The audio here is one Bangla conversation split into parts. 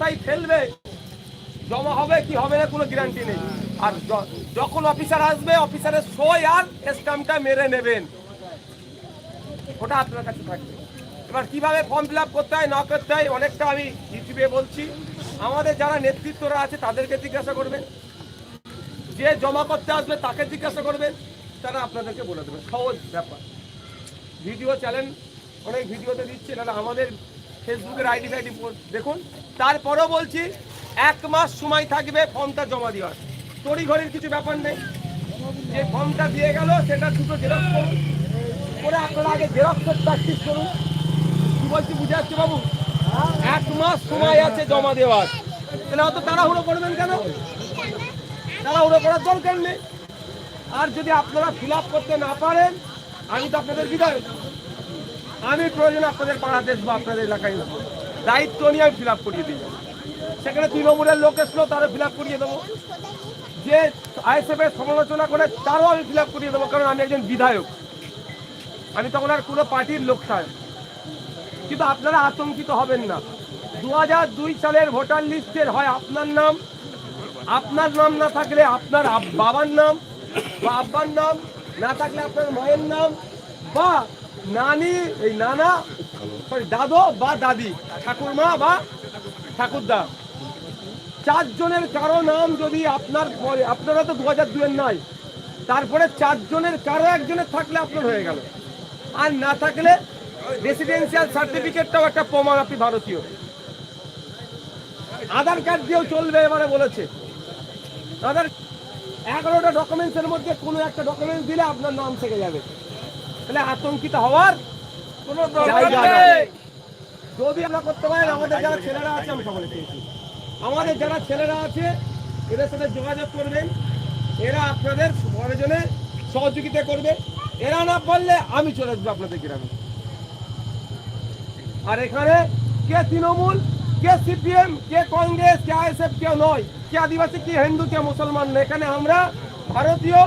কোথায় ফেলবে? জমা হবে, কি হবে না কোনো গ্যারান্টি নেই। আর যখন অফিসার আসবে অফিসারের সই আর স্ট্যাম্পটা মেরে নেবেন। ওটা আপনার কাছে থাকবে। এবার কীভাবে ফর্ম ফিল করতে হয়, না করতে হয়, অনেকটা আমি ইউটিউবে বলছি। আমাদের যারা নেতৃত্বরা আছে, তাদেরকে জিজ্ঞাসা করবেন। যে জমা করতে আসবে, তাকে জিজ্ঞাসা করবেন। তারা আপনাদেরকে বলে দেবে। সহজ ব্যাপার। ভিডিও চ্যানেল অনেক ভিডিওতে দিচ্ছে দাদা আমাদের ফেসবুকের আইডি ফাইডি দেখুন। তারপরেও বলছি, এক মাস সময় থাকবে ফর্মটা জমা দেওয়ার। তড়ি ঘড়ির কিছু ব্যাপার নেই। যে ফর্মটা দিয়ে গেল, সেটা দুটো জেরক্স করুন। করে আপনারা আগে জেরক্সের প্র্যাকটিস করুন। কি বলছি, বুঝে আসছে বাবু? এক মাস সময় আছে জমা দেওয়ার। তাহলে অত তাড়াহুড়ো করবেন কেন? তাড়াহুড়ো করার দরকার নেই। আর যদি আপনারা ফিল করতে না পারেন, আমি তো আপনাদের বিধায়ক। আমি প্রয়োজন আপনাদের পাড়াতে আসব আপনাদের এলাকায় আসব। দায়িত্ব নিয়ে আমি ফিল আপ করিয়ে দিই। সেখানে তৃণমূলের লোক এসলো তারও ফিল আপ করিয়ে দেবো। যে আইএসএফ এর সমালোচনা করে, তারও আমি ফিল আপ করিয়ে দেবো, কারণ আমি একজন বিধায়ক। আমি তখন আর কোনো পার্টির লোক নয়। কিন্তু আপনারা আতঙ্কিত হবেন না। দু দুই সালের ভোটার লিস্টের হয় আপনার নাম। আপনার নাম না থাকলে আপনার বাবার নাম বা আব্বার নাম, না থাকলে আপনার মায়ের নাম বা নানি, এই নানা, সরি, দাদু বা দাদি, ঠাকুরমা বা ঠাকুরদা। চারজনের কারও নাম যদি আপনার আপনারা তো দু হাজার দুয়ের নয় তারপরে চারজনের কারও একজনের থাকলে আপনার হয়ে গেল। আর না থাকলে রেসিডেন্সিয়াল সার্টিফিকেটটাও একটা প্রমাণ আপনি ভারতীয়। আধার কার্ড দিয়েও চলবে এবারে বলেছে। আধার এগারোটা ডকুমেন্টসের মধ্যে কোনো একটা ডকুমেন্টস দিলে আপনার নাম থেকে যাবে। তাহলে আতঙ্কিত হওয়ার কোনো যদি আমরা করতে পারেন আমাদের যারা ছেলেরা আছে আমি সকলে পেয়েছি আমাদের যারা ছেলেরা আছে এদের সাথে যোগাযোগ করবেন। এরা আপনাদের প্রয়োজনে সহযোগিতা করবে। এরা না পারলে আমি চলে আসব আপনাদের গ্রামে। আর এখানে কে তৃণমূল কে সিপিএম কে কংগ্রেস কে আইএসএফ কেউ নয় কে আদিবাসী কে হিন্দু কে মুসলমান না এখানে আমরা ভারতীয়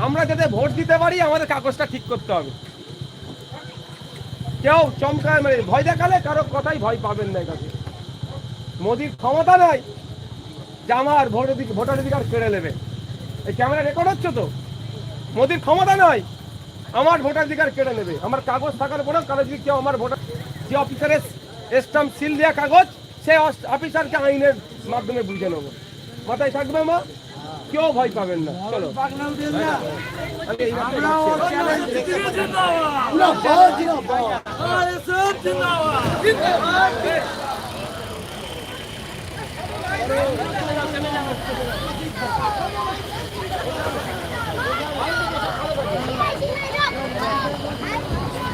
আমরা যাতে ভোট দিতে পারি, আমাদের কাগজটা ঠিক করতে হবে। কেউ চমকায় মানে ভয় দেখালে কারও কথাই ভয় পাবেন না এখানে। মোদির ক্ষমতা নাই যে আমার ভোট অধিক- ভোটাধিকার কেড়ে নেবে। এই ক্যামেরা রেকর্ড হচ্ছে তো? মোদির ক্ষমতা নয় আমার ভোটাধিকার কেড়ে নেবে। আমার কাগজ থাকার পরেও কারও যদি কেউ আমার ভোটার, যে অফিসারের স্টাম্প সিল দেওয়া কাগজ অস- অফিসারকে আইনের মাধ্যমে বুঝে নেব। মাথায় থাকবে মা? কেউ ভয় পাবেন না। চলো।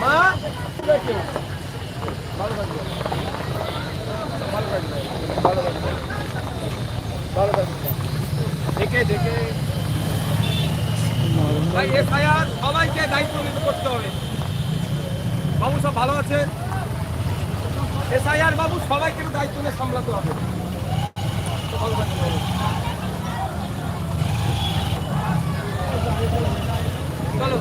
মা ভালো ভালো ভালো থাকবে দেখে দেখে ভাই এফআইআর সবাইকে দায়িত্ব নিতে করতে হবে। বাবু সব ভালো আছে? এসআইআর বাবু সবাইকে দায়িত্ব নিয়ে সামলাতে হবে। চলো।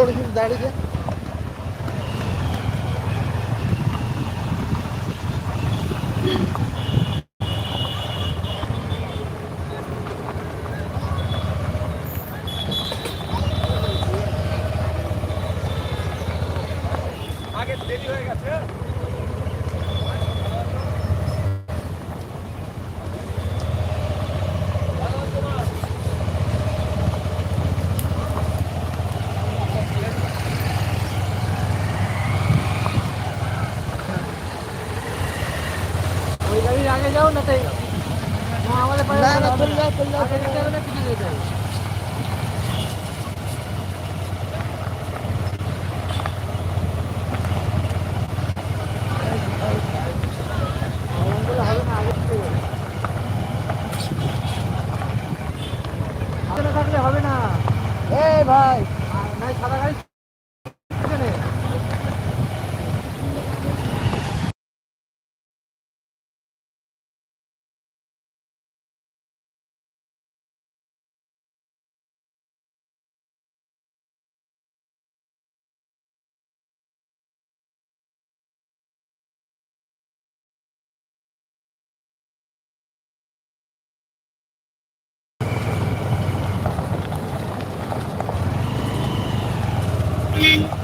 થોડી আগে দেরি হয়ে গেছে। ভাই। টাইম নেই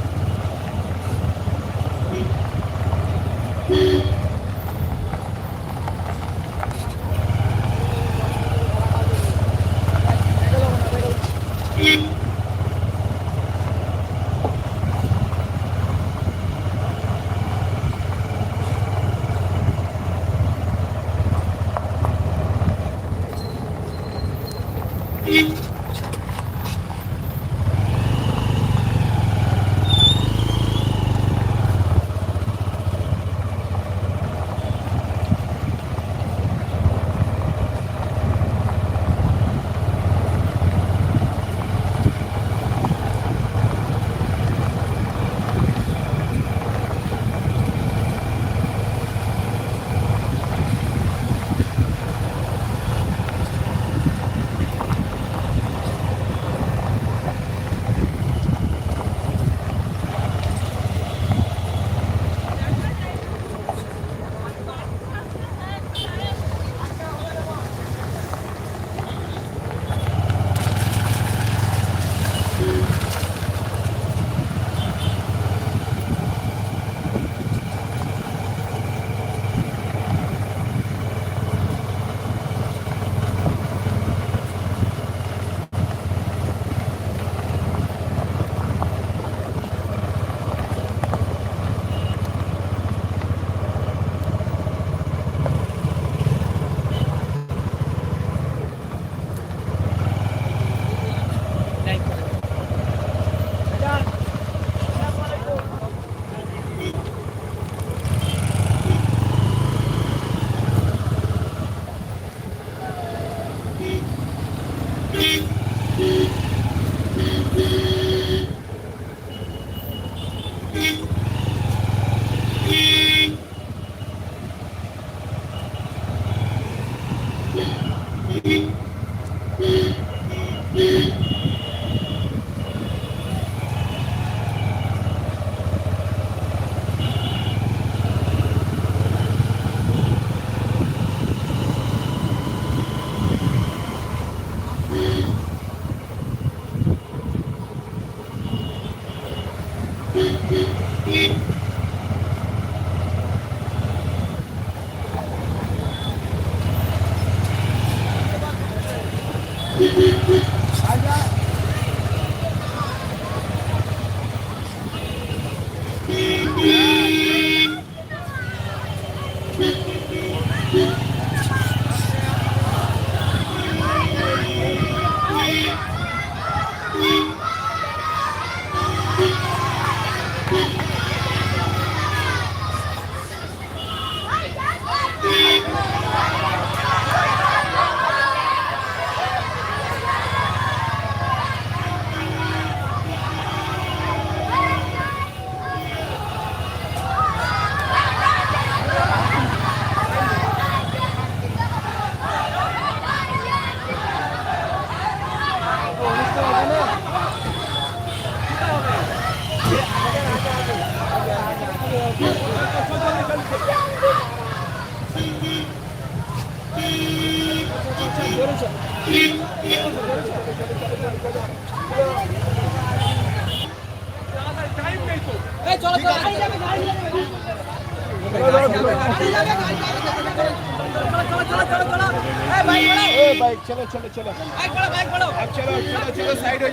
বাইক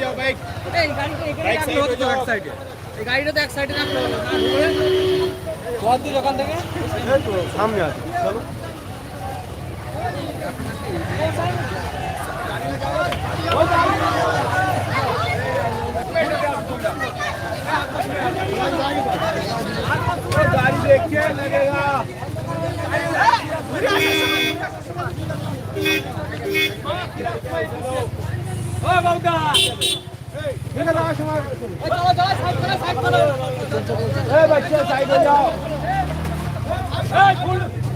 যাও বাইক বাইক সাইড গাড়িটা তো এক সাইডে রাখল কত থেকে সামনে আছে, চলো। Hey, bacha, side ho jao. Hey, full.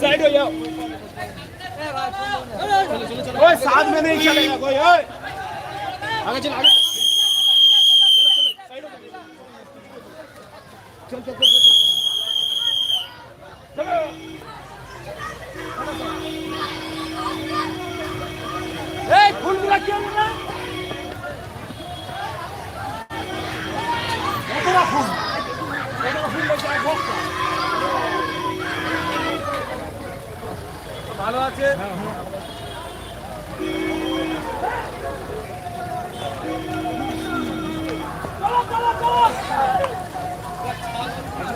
Side हो जाओ ओए साथ में नहीं चलेगा कोई ओए आगे चल आगे चलो चलो साइड हो चल चल चल चलो ए फूल मिला क्यों ना আছে।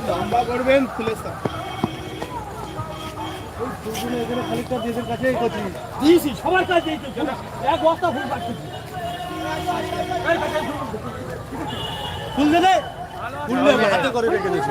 লম্বা করবেন ফুলের দিয়েছি সবার কাছে দিয়েছি। এক বস্তা ফুল পাচ্ছি। ফুল দেবে? হাতে করে রেখে দিয়েছি।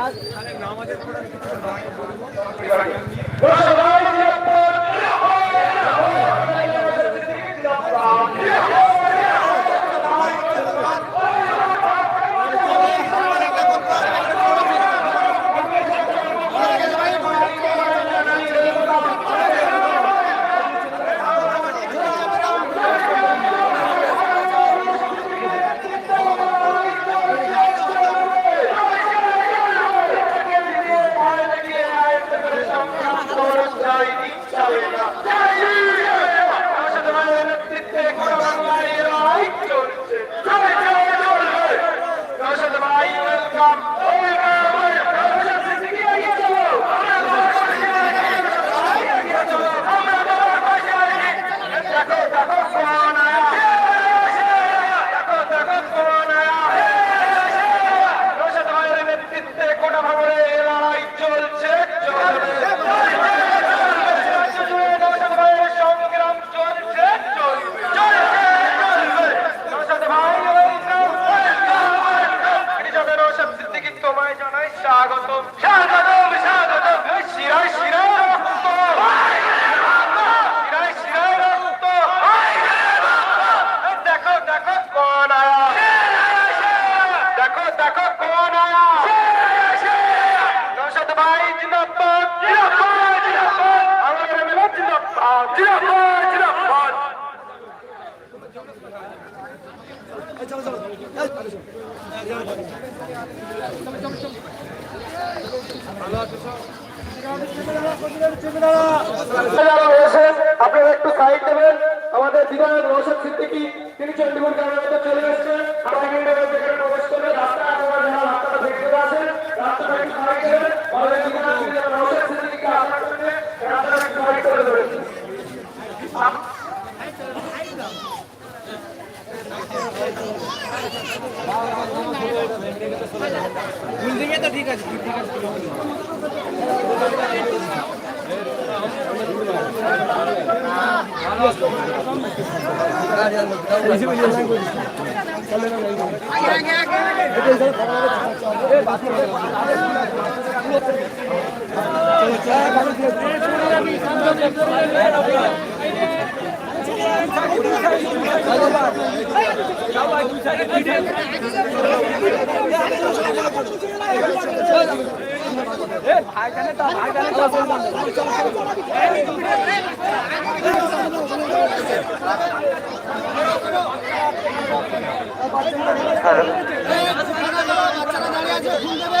আজ নামাজের পরে আপনারা একটু সাইড দেবেন। আমাদের বিধায়ক রোশন সিদ্দিকি, তিনি চণ্ডীগড় গ্রামের চলে এসেছেন। রাস্তা আপনারা যারা রাস্তাটা দেখতে পাচ্ছেন, রাস্তাটা একটু সাইড দেবেন। আমাদের বিধায়ক রোশন সিদ্দিকিকে আসার জন্য রাস্তাটা একটু সাইড বিল্ডিংয়ে তো ঠিক আছে ঠিক আছে চলো বাচ্চারা দাঁড়িয়ে আছে ফুল দেবে